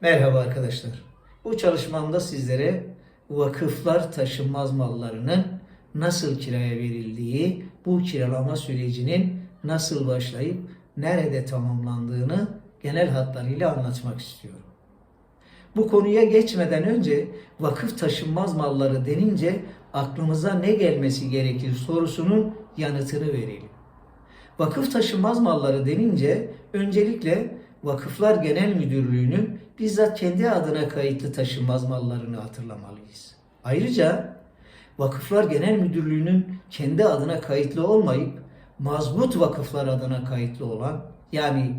Merhaba arkadaşlar. Bu çalışmamda sizlere vakıflar taşınmaz mallarının nasıl kiraya verildiği, bu kiralama sürecinin nasıl başlayıp nerede tamamlandığını genel hatlarıyla anlatmak istiyorum. Bu konuya geçmeden önce vakıf taşınmaz malları denince aklımıza ne gelmesi gerekir sorusunun yanıtını verelim. Vakıf taşınmaz malları denince öncelikle Vakıflar Genel Müdürlüğü'nün bizzat kendi adına kayıtlı taşınmaz mallarını hatırlamalıyız. Ayrıca Vakıflar Genel Müdürlüğü'nün kendi adına kayıtlı olmayıp mazbut vakıflar adına kayıtlı olan yani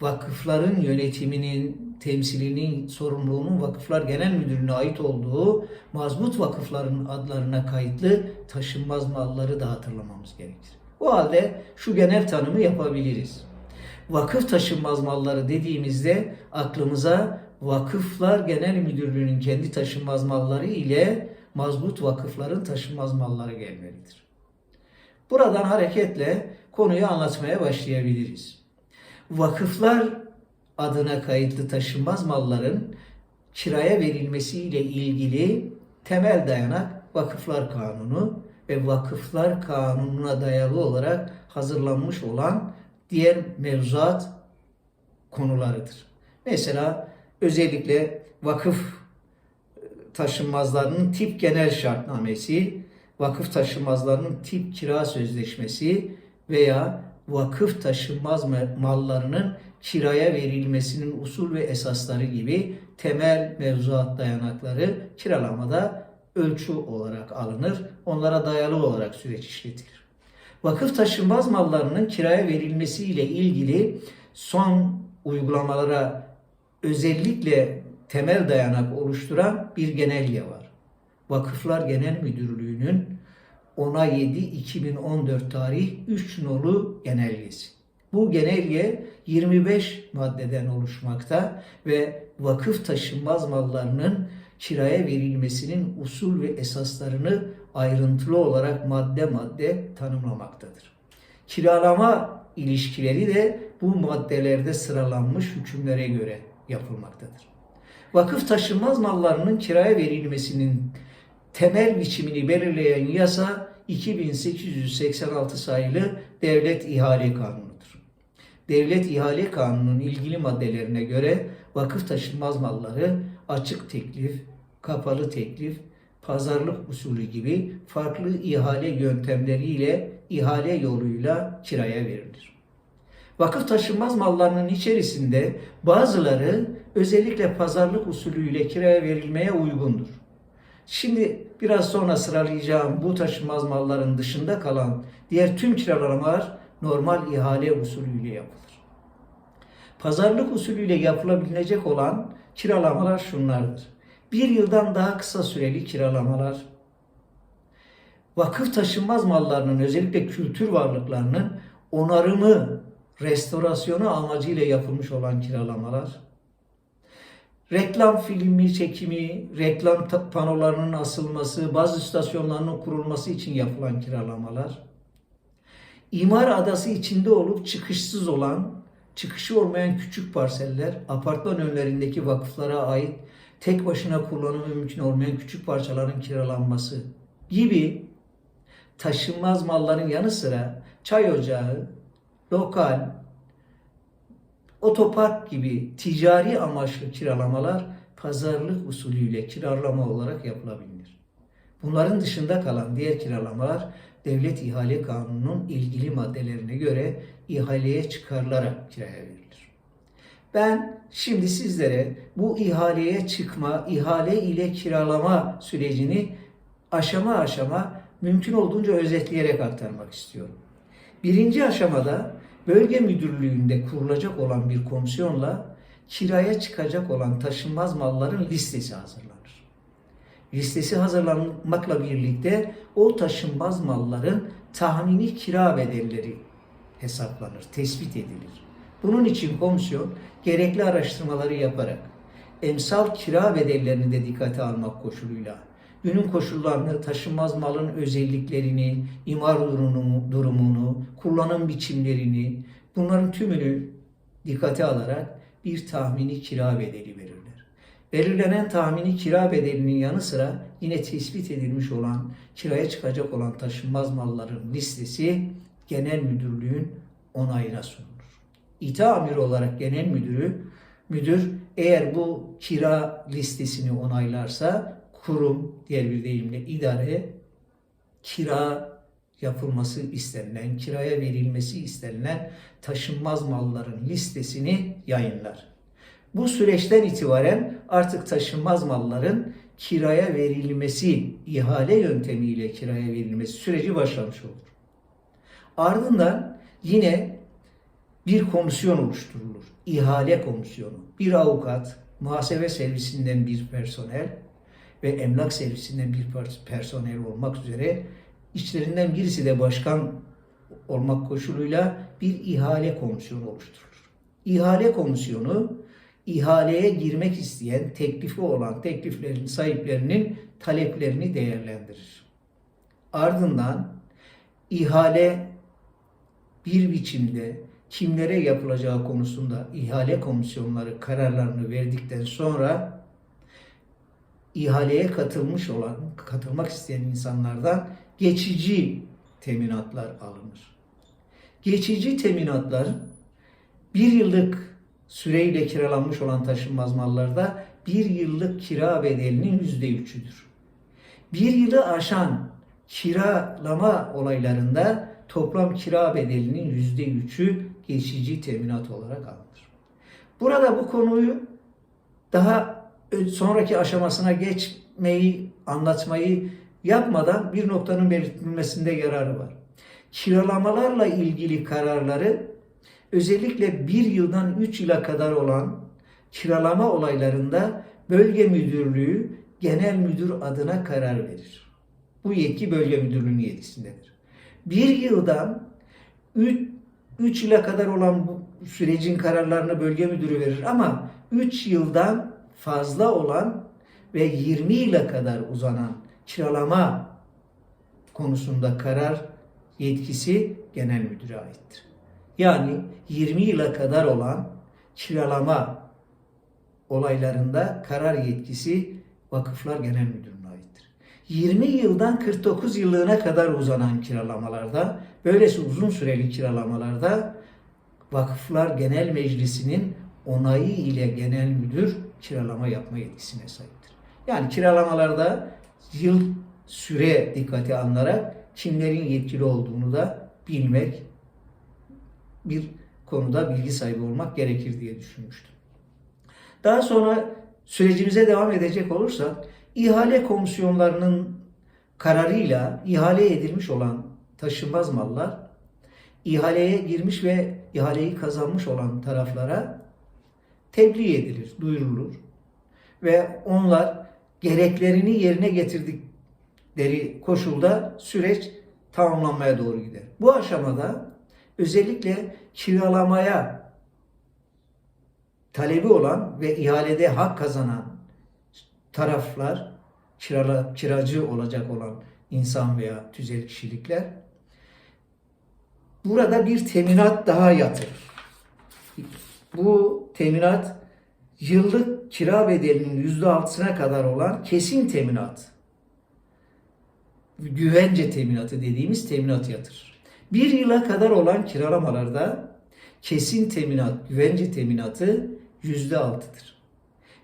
vakıfların yönetiminin, temsilinin, sorumluluğunun Vakıflar Genel Müdürlüğü'ne ait olduğu mazbut vakıfların adlarına kayıtlı taşınmaz malları da hatırlamamız gerekir. O halde şu genel tanımı yapabiliriz. Vakıf taşınmaz malları dediğimizde aklımıza Vakıflar Genel Müdürlüğü'nün kendi taşınmaz malları ile mazbut vakıfların taşınmaz malları gelmelidir. Buradan hareketle konuyu anlatmaya başlayabiliriz. Vakıflar adına kayıtlı taşınmaz malların kiraya verilmesiyle ilgili temel dayanak Vakıflar Kanunu ve Vakıflar Kanunu'na dayalı olarak hazırlanmış olan diğer mevzuat konularıdır. Mesela özellikle vakıf taşınmazlarının tip genel şartnamesi, vakıf taşınmazlarının tip kira sözleşmesi veya vakıf taşınmaz mallarının kiraya verilmesinin usul ve esasları gibi temel mevzuat dayanakları kiralamada ölçü olarak alınır. Onlara dayalı olarak süreç işletilir. Vakıf taşınmaz mallarının kiraya verilmesi ile ilgili son uygulamalara özellikle temel dayanak oluşturan bir genelge var. Vakıflar Genel Müdürlüğü'nün 10'a 7 2014 tarih 3 nolu genelgesi. Bu genelge 25 maddeden oluşmakta ve vakıf taşınmaz mallarının kiraya verilmesinin usul ve esaslarını ayrıntılı olarak madde madde tanımlamaktadır. Kiralama ilişkileri de bu maddelerde sıralanmış hükümlere göre yapılmaktadır. Vakıf taşınmaz mallarının kiraya verilmesinin temel biçimini belirleyen yasa 2886 sayılı Devlet İhale Kanunu'dur. Devlet İhale Kanunu'nun ilgili maddelerine göre vakıf taşınmaz malları açık teklif, kapalı teklif, pazarlık usulü gibi farklı ihale yöntemleriyle ihale yoluyla kiraya verilir. Vakıf taşınmaz mallarının içerisinde bazıları özellikle pazarlık usulüyle kiraya verilmeye uygundur. Şimdi biraz sonra sıralayacağım bu taşınmaz malların dışında kalan diğer tüm kiralamalar normal ihale usulüyle yapılır. Pazarlık usulüyle yapılabilecek olan kiralamalar şunlardır. Bir yıldan daha kısa süreli kiralamalar, vakıf taşınmaz mallarının özellikle kültür varlıklarının onarımı, restorasyonu amacıyla yapılmış olan kiralamalar, reklam filmi çekimi, reklam panolarının asılması, bazı istasyonlarının kurulması için yapılan kiralamalar, imar adası içinde olup çıkışsız olan, çıkışı olmayan küçük parseller, apartman önlerindeki vakıflara ait tek başına kullanımı mümkün olmayan küçük parçaların kiralanması gibi taşınmaz malların yanı sıra çay ocağı, lokal, otopark gibi ticari amaçlı kiralamalar pazarlık usulüyle kiralama olarak yapılabilir. Bunların dışında kalan diğer kiralamalar Devlet İhale Kanunu'nun ilgili maddelerine göre ihaleye çıkarılarak kiraya verilir. Ben şimdi sizlere bu ihaleye çıkma, ihale ile kiralama sürecini aşama aşama mümkün olduğunca özetleyerek aktarmak istiyorum. Birinci aşamada bölge müdürlüğünde kurulacak olan bir komisyonla kiraya çıkacak olan taşınmaz malların listesi hazırlanır. Listesi hazırlanmakla birlikte o taşınmaz malların tahmini kira bedelleri hesaplanır, tespit edilir. Bunun için komisyon gerekli araştırmaları yaparak emsal kira bedellerini de dikkate almak koşuluyla günün koşullarını, taşınmaz malın özelliklerini, imar durumunu, durumunu, kullanım biçimlerini bunların tümünü dikkate alarak bir tahmini kira bedeli verirler. Belirlenen tahmini kira bedelinin yanı sıra yine tespit edilmiş olan kiraya çıkacak olan taşınmaz malların listesi genel müdürlüğün onayına sunulur. İta amiri olarak genel müdürü müdür eğer bu kira listesini onaylarsa kurum diğer bir deyimle idare kira yapılması istenilen, kiraya verilmesi istenilen taşınmaz malların listesini yayınlar. Bu süreçten itibaren artık taşınmaz malların kiraya verilmesi, ihale yöntemiyle kiraya verilmesi süreci başlamış olur. Ardından yine bir komisyon oluşturulur. İhale komisyonu. Bir avukat, muhasebe servisinden bir personel ve emlak servisinden bir personel olmak üzere içlerinden birisi de başkan olmak koşuluyla bir ihale komisyonu oluşturulur. İhale komisyonu ihaleye girmek isteyen, teklifi olan tekliflerin sahiplerinin taleplerini değerlendirir. Ardından ihale bir biçimde kimlere yapılacağı konusunda ihale komisyonları kararlarını verdikten sonra ihaleye katılmış olan, katılmak isteyen insanlardan geçici teminatlar alınır. Geçici teminatlar bir yıllık süreyle kiralanmış olan taşınmaz mallarda bir yıllık kira bedelinin yüzde üçüdür. Bir yılı aşan kiralama olaylarında toplam kira bedelinin yüzde üçü geçici teminat olarak alınır. Burada bu konuyu daha sonraki aşamasına geçmeyi, anlatmayı yapmadan bir noktanın belirtilmesinde yararı var. Kiralamalarla ilgili kararları özellikle bir yıldan üç yıla kadar olan kiralama olaylarında bölge müdürlüğü genel müdür adına karar verir. Bu yetki bölge müdürlüğünün yetkisindedir. Bir yıldan 3 yıla kadar olan bu sürecin kararlarını bölge müdürü verir ama 3 yıldan fazla olan ve 20 yıla kadar uzanan kiralama konusunda karar yetkisi genel müdüre aittir. Yani 20 yıla kadar olan kiralama olaylarında karar yetkisi Vakıflar Genel Müdürlüğü'ne aittir. 20 yıldan 49 yıllığına kadar uzanan kiralamalarda, böylesi uzun süreli kiralamalarda Vakıflar Genel Meclisi'nin onayı ile genel müdür kiralama yapma yetkisine sahiptir. Yani kiralamalarda yıl süre dikkate alınarak kimlerin yetkili olduğunu da bilmek bir konuda bilgi sahibi olmak gerekir diye düşünmüştüm. Daha sonra sürecimize devam edecek olursak ihale komisyonlarının kararıyla ihale edilmiş olan taşınmaz mallar ihaleye girmiş ve ihaleyi kazanmış olan taraflara tebliğ edilir, duyurulur ve onlar gereklerini yerine getirdikleri koşulda süreç tamamlanmaya doğru gider. Bu aşamada özellikle kiralamaya talebi olan ve ihalede hak kazanan taraflar, kirala, kiracı olacak olan insan veya tüzel kişilikler burada bir teminat daha yatırır. Bu teminat yıllık kira bedelinin yüzde altısına kadar olan kesin teminat, güvence teminatı dediğimiz teminat yatırır. Bir yıla kadar olan kiralamalarda kesin teminat, güvence teminatı yüzde altıdır.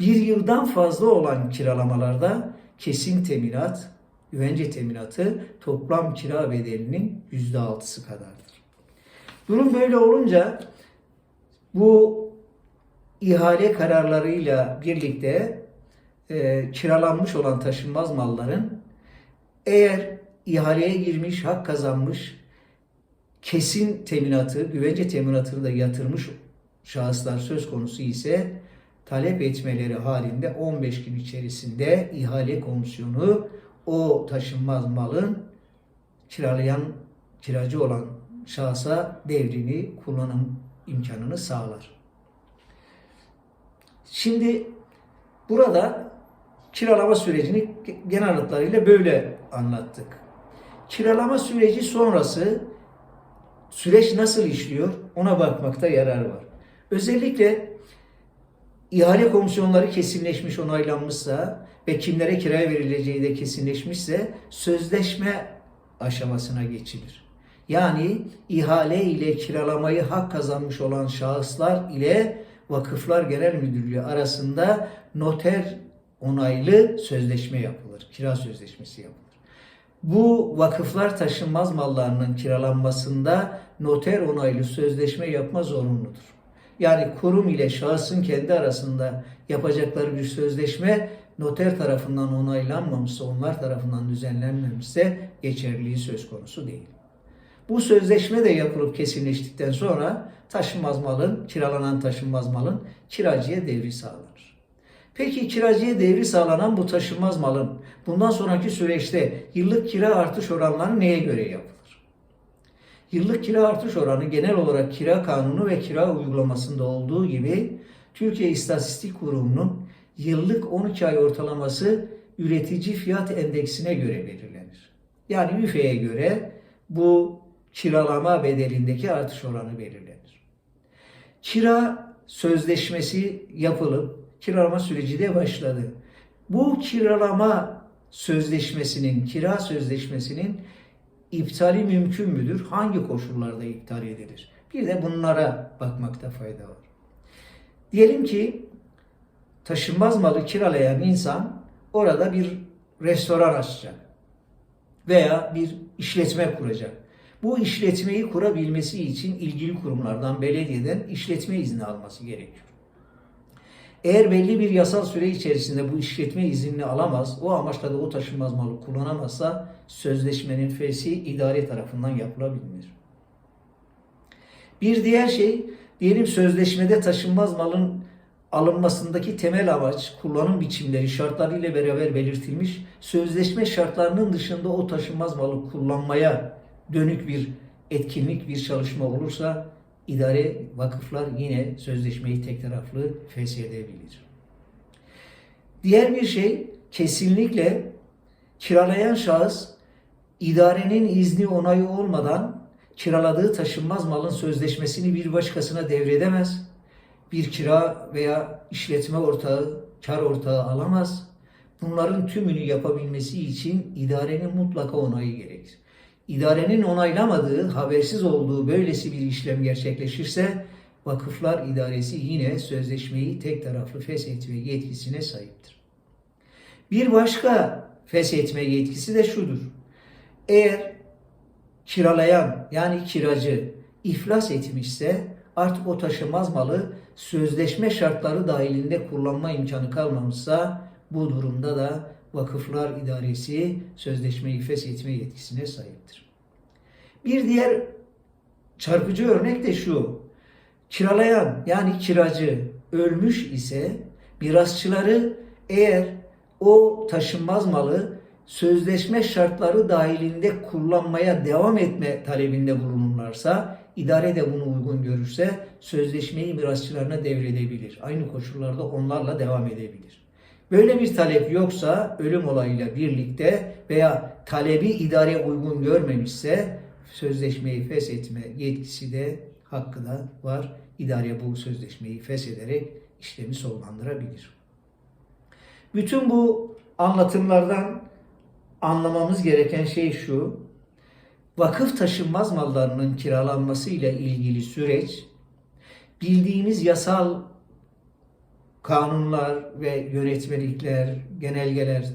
Bir yıldan fazla olan kiralamalarda kesin teminat, güvence teminatı toplam kira bedelinin yüzde altısı kadardır. Durum böyle olunca bu ihale kararlarıyla birlikte e, kiralanmış olan taşınmaz malların eğer ihaleye girmiş, hak kazanmış, kesin teminatı, güvence teminatını da yatırmış şahıslar söz konusu ise talep etmeleri halinde 15 gün içerisinde ihale komisyonu o taşınmaz malın kiralayan, kiracı olan şahsa devrini, kullanım imkanını sağlar. Şimdi burada kiralama sürecini genel hatlarıyla böyle anlattık. Kiralama süreci sonrası süreç nasıl işliyor ona bakmakta yarar var. Özellikle ihale komisyonları kesinleşmiş, onaylanmışsa ve kimlere kiraya verileceği de kesinleşmişse sözleşme aşamasına geçilir. Yani ihale ile kiralamayı hak kazanmış olan şahıslar ile Vakıflar Genel Müdürlüğü arasında noter onaylı sözleşme yapılır. Kira sözleşmesi yapılır. Bu vakıflar taşınmaz mallarının kiralanmasında noter onaylı sözleşme yapma zorunludur. Yani kurum ile şahsın kendi arasında yapacakları bir sözleşme noter tarafından onaylanmamışsa, onlar tarafından düzenlenmemişse geçerliliği söz konusu değil. Bu sözleşme de yapılıp kesinleştikten sonra taşınmaz malın, kiralanan taşınmaz malın kiracıya devri sağlanır. Peki kiracıya devri sağlanan bu taşınmaz malın bundan sonraki süreçte yıllık kira artış oranları neye göre yapılır? Yıllık kira artış oranı genel olarak kira kanunu ve kira uygulamasında olduğu gibi Türkiye İstatistik Kurumu'nun yıllık 12 ay ortalaması üretici fiyat endeksine göre belirlenir. Yani üfeye göre bu kiralama bedelindeki artış oranı belirlenir. Kira sözleşmesi yapılıp kiralama süreci de başladı. Bu kiralama sözleşmesinin, kira sözleşmesinin iptali mümkün müdür? Hangi koşullarda iptal edilir? Bir de bunlara bakmakta fayda var. Diyelim ki taşınmaz malı kiralayan insan orada bir restoran açacak veya bir işletme kuracak. Bu işletmeyi kurabilmesi için ilgili kurumlardan, belediyeden işletme izni alması gerekiyor. Eğer belli bir yasal süre içerisinde bu işletme iznini alamaz, o amaçla da o taşınmaz malı kullanamazsa sözleşmenin fesi idare tarafından yapılabilir. Bir diğer şey, diyelim sözleşmede taşınmaz malın alınmasındaki temel amaç, kullanım biçimleri şartlarıyla beraber belirtilmiş, sözleşme şartlarının dışında o taşınmaz malı kullanmaya dönük bir etkinlik, bir çalışma olursa idare vakıflar yine sözleşmeyi tek taraflı feshedebilir. Diğer bir şey kesinlikle kiralayan şahıs idarenin izni onayı olmadan kiraladığı taşınmaz malın sözleşmesini bir başkasına devredemez. Bir kira veya işletme ortağı, kar ortağı alamaz. Bunların tümünü yapabilmesi için idarenin mutlaka onayı gerekir. İdarenin onaylamadığı, habersiz olduğu böylesi bir işlem gerçekleşirse Vakıflar İdaresi yine sözleşmeyi tek taraflı feshetme yetkisine sahiptir. Bir başka feshetme yetkisi de şudur. Eğer kiralayan yani kiracı iflas etmişse artık o taşımaz malı sözleşme şartları dahilinde kullanma imkanı kalmamışsa bu durumda da Vakıflar İdaresi sözleşmeyi feshetme yetkisine sahiptir. Bir diğer çarpıcı örnek de şu. Kiralayan yani kiracı ölmüş ise mirasçıları eğer o taşınmaz malı sözleşme şartları dahilinde kullanmaya devam etme talebinde bulunurlarsa, idare de bunu uygun görürse sözleşmeyi mirasçılarına devredebilir. Aynı koşullarda onlarla devam edebilir. Böyle bir talep yoksa ölüm olayıyla birlikte veya talebi idare uygun görmemişse sözleşmeyi feshetme yetkisi de hakkı da var. İdare bu sözleşmeyi feshederek işlemi sonlandırabilir. Bütün bu anlatımlardan anlamamız gereken şey şu. Vakıf taşınmaz mallarının kiralanması ile ilgili süreç bildiğimiz yasal kanunlar ve yönetmelikler, genelgeler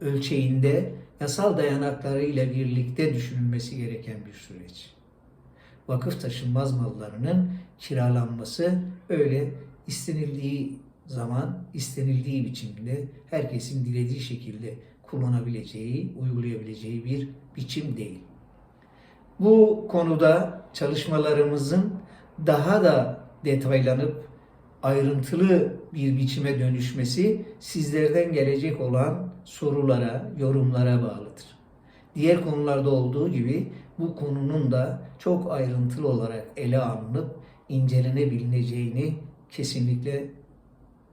ölçeğinde yasal dayanakları ile birlikte düşünülmesi gereken bir süreç. Vakıf taşınmaz mallarının kiralanması öyle istenildiği zaman, istenildiği biçimde herkesin dilediği şekilde kullanabileceği, uygulayabileceği bir biçim değil. Bu konuda çalışmalarımızın daha da detaylanıp ayrıntılı bir biçime dönüşmesi sizlerden gelecek olan sorulara, yorumlara bağlıdır. Diğer konularda olduğu gibi bu konunun da çok ayrıntılı olarak ele alınıp incelenebileceğini kesinlikle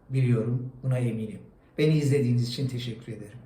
biliyorum, buna eminim. Beni izlediğiniz için teşekkür ederim.